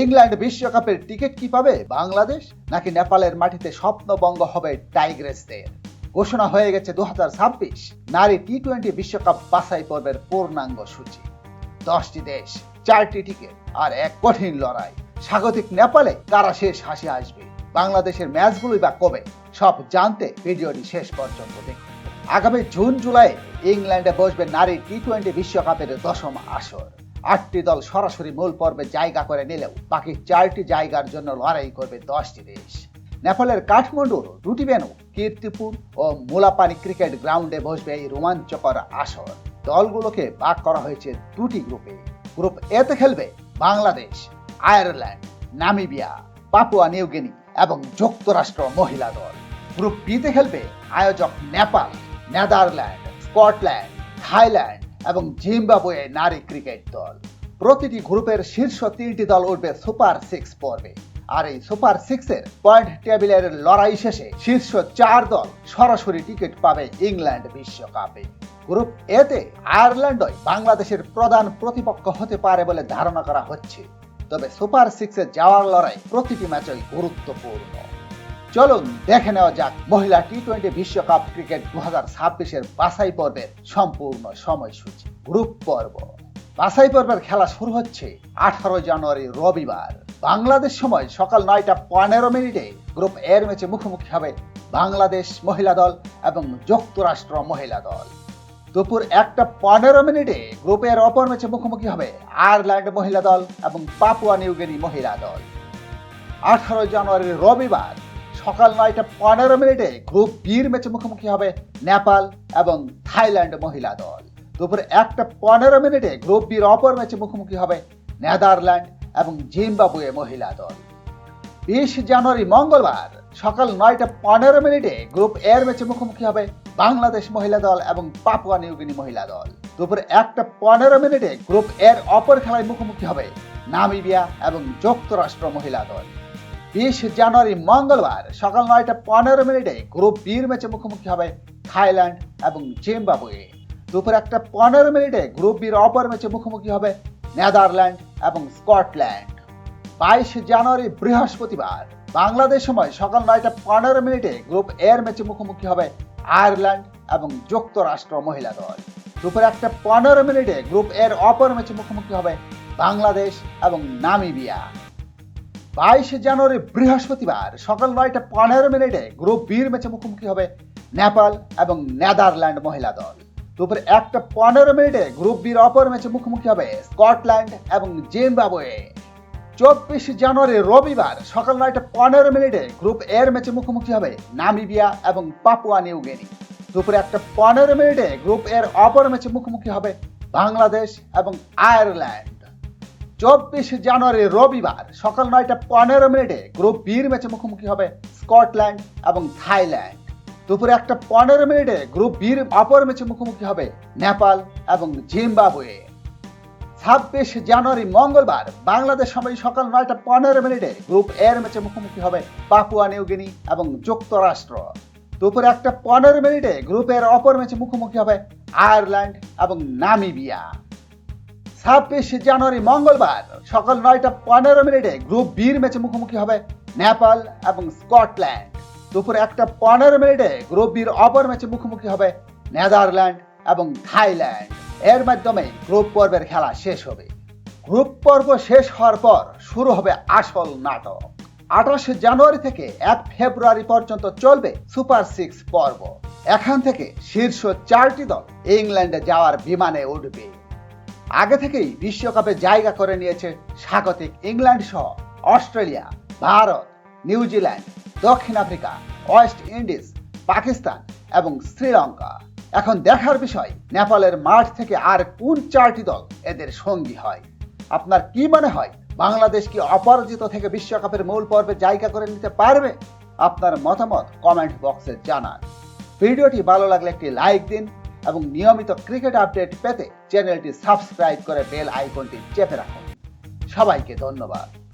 England বিশ্বকাপের ticket কি পাবে বাংলাদেশ, নাকি নেপালের মাটিতে স্বপ্নবঙ্গ হবে টাইগ্রেসদের? ঘোষণা হয়ে গেছে দু নারী টি টোয়েন্টি বিশ্বকাপ বাছাই পর্বের পূর্ণাঙ্গ সূচি। দশটি দেশ, চারটি টিকিট আর এক কঠিন লড়াই। স্বাগতিক নেপালে কারা শেষ হাসি আসবে? বাংলাদেশের ম্যাচগুলোই বা কবে? সব জানতে ভিডিওটি শেষ পর্যন্ত দেখুন। আগামী জুন, জুলাই ইংল্যান্ডে বসবে নারী টি টোয়েন্টি বিশ্বকাপের দশম আসর। আটটি দল সরাসরি মূল পর্বে জায়গা করে নিলেও বাকি চারটি জায়গার জন্য লড়াই করবে দশটি দেশ। নেপালের কাঠমান্ডুর দুটি ভেনু কীর্তিপুর ও মোলাপানি ক্রিকেট গ্রাউন্ডে বসবে এই রোমাঞ্চকর আসর। দলগুলোকে ভাগ করা হয়েছে দুটি গ্রুপে। গ্রুপ এতে খেলবে Bangladesh, Ireland, Namibia, Papua New Guinea এবং যুক্তরাষ্ট্র মহিলা দল। গ্রুপ বিতে খেলবে আয়োজক নেপাল, নেদারল্যান্ড, স্কটল্যান্ড, থাইল্যান্ড এবং জিম্বাবুয়ে নারী ক্রিকেট দল। প্রতিটি গ্রুপের শীর্ষ তিনটি দল উঠবে সুপার সিক্স পর্বে। আর এই সুপার সিক্সের পয়েন্ট টেবিলের লড়াই শেষে শীর্ষ চার দল সরাসরি টিকিট পাবে ইংল্যান্ড বিশ্বকাপে। গ্রুপ এতে আয়ারল্যান্ডই বাংলাদেশের প্রধান প্রতিপক্ষ হতে পারে বলে ধারণা করা হচ্ছে। তবে সুপার সিক্সে যাওয়ার লড়াই প্রতিটি ম্যাচই গুরুত্বপূর্ণ। চলুন দেখে নেওয়া যাক মহিলা টি টোয়েন্টি বিশ্বকাপ ক্রিকেট দু হাজার ছাব্বিশের বাছাই পর্বের সম্পূর্ণ সময়সূচি, গ্রুপ পর্ব। বাছাই পর্বের খেলা শুরু হচ্ছে আঠারো জানুয়ারি রবিবার। বাংলাদেশ সময় সকাল নয়টা পনেরো মিনিটে গ্রুপ এর ম্যাচে মুখোমুখি হবে বাংলাদেশ মহিলা দল এবং যুক্তরাষ্ট্র মহিলা দল। দুপুর একটা পনেরো মিনিটে গ্রুপের অপর ম্যাচে মুখোমুখি হবে আয়ারল্যান্ড মহিলা দল এবং পাপুয়া নিউগিনি মহিলা দল। আঠারো জানুয়ারি রবিবার সকাল নয়টা পনেরো মিনিটে গ্রুপ বির ম্যাচে মুখোমুখি হবে নেপাল এবং থাইল্যান্ড মহিলা দল। দুপুর একটা পনেরো মিনিটে গ্রুপ বির অপর ম্যাচে মুখোমুখি হবে নেদারল্যান্ড এবং জিম্বাবুয়ে মহিলা দল। বিশ জানুয়ারি মঙ্গলবার সকাল নয়টা পনেরো মিনিটে গ্রুপ এর ম্যাচে মুখোমুখি হবে বাংলাদেশ মহিলা দল এবং পাপুয়া নিউগিনি মহিলা দল। দুপুর একটা পনেরো মিনিটে গ্রুপ এর অপর খেলায় মুখোমুখি হবে নামিবিয়া এবং যুক্তরাষ্ট্র মহিলা দল। বিশ জানুয়ারি, মঙ্গলবার সকাল নয়টা পনেরো মিনিটে গ্রুপ বির ম্যাচে মুখোমুখি হবে থাইল্যান্ড এবং জিম্বাবুয়ে। দুপুর একটা পনেরো মিনিটে গ্রুপ বির অপর ম্যাচে মুখোমুখি হবে নেদারল্যান্ড এবং স্কটল্যান্ড। বাইশ জানুয়ারি, বৃহস্পতিবার বাংলাদেশ সময় সকাল নয়টা পনেরো মিনিটে গ্রুপ এর ম্যাচে মুখোমুখি হবে আয়ারল্যান্ড এবং যুক্তরাষ্ট্র মহিলা দল। দুপুর একটা পনেরো মিনিটে গ্রুপ এর অপর ম্যাচে মুখোমুখি হবে বাংলাদেশ এবং নামিবিয়া। বাইশ জানুয়ারি বৃহস্পতিবার সকাল নয়টা পনেরো মিনিটে গ্রুপ বির ম্যাচে মুখোমুখি হবে নেপাল এবং নেদারল্যান্ড মহিলা দল। দুপুর একটা পনেরো মিনিটে গ্রুপ বির অপর ম্যাচে মুখোমুখি হবে স্কটল্যান্ড এবং জিম্বাবুয়ে। চব্বিশ জানুয়ারি রবিবার সকাল নয়টা পনেরো মিনিটে গ্রুপ এর ম্যাচে মুখোমুখি হবে নামিবিয়া এবং পাপুয়া নিউগিনি দুপুরে একটা পনেরো মিনিটে গ্রুপ এর অপর ম্যাচে মুখোমুখি হবে বাংলাদেশ এবং আয়ারল্যান্ড। চব্বিশ জানুয়ারি রবিবার সকাল নয়টা পনেরো মিনিটে গ্রুপ বির ম্যাচে মুখোমুখি হবে স্কটল্যান্ড এবং থাইল্যান্ড। দুপুরে একটা পনেরো মিনিটে গ্রুপ বির অপর ম্যাচে মুখোমুখি হবে নেপাল এবং জিম্বাবুয়ে। ছাব্বিশ জানুয়ারি মঙ্গলবার বাংলাদেশ সময় সকাল নয়টা পনেরো মিনিটে গ্রুপ এর ম্যাচে মুখোমুখি হবে পাপুয়া নিউগিনি এবং যুক্তরাষ্ট্র। দুপুর একটা পনেরো মিনিটে গ্রুপের অপর ম্যাচে মুখোমুখি হবে আয়ারল্যান্ড এবং নামিবিয়া। ছাব্বিশ জানুয়ারি, মঙ্গলবার সকাল নয়টা পনেরো মিনিটে গ্রুপ বির ম্যাচে মুখোমুখি হবে নেপাল এবং স্কটল্যান্ড। দুপুর একটা পনেরো মিনিটে গ্রুপ বির অপর ম্যাচে মুখোমুখি হবে নেদারল্যান্ড এবং থাইল্যান্ড। এর মাধ্যমে গ্রুপ পর্বের খেলা শেষ হবে। গ্রুপ পর্ব শেষ হওয়ার পর শুরু হবে আসল নাটক। আঠাশে জানুয়ারি থেকে এক ফেব্রুয়ারি পর্যন্ত চলবে সুপার সিক্স পর্ব। এখান থেকে শীর্ষ চারটি দল ইংল্যান্ডে যাওয়ার বিমানে উঠবে। আগে থেকেই বিশ্বকাপে জায়গা করে নিয়েছে স্বাগতিক ইংল্যান্ড সহ অস্ট্রেলিয়া, ভারত নিউজিল্যান্ড দক্ষিণ আফ্রিকা, ওয়েস্ট ইন্ডিজ, পাকিস্তান এবং শ্রীলঙ্কা। এখন দেখার বিষয়, নেপালের মাঠ থেকে আর কোন চারটি দল এদের সঙ্গী হয়? আপনার কি মনে হয়, বাংলাদেশ কি অপরাজিত থেকে বিশ্বকাপের মূল পর্বে জায়গা করে নিতে পারবে? আপনার মতামত কমেন্ট বক্সে জানান। ভিডিওটি ভালো লাগলে একটি লাইক দিন এবং নিয়মিত ক্রিকেট আপডেট পেতে চ্যানেলটি সাবস্ক্রাইব করে বেল আইকনটি চেপে রাখুন। সবাইকে ধন্যবাদ।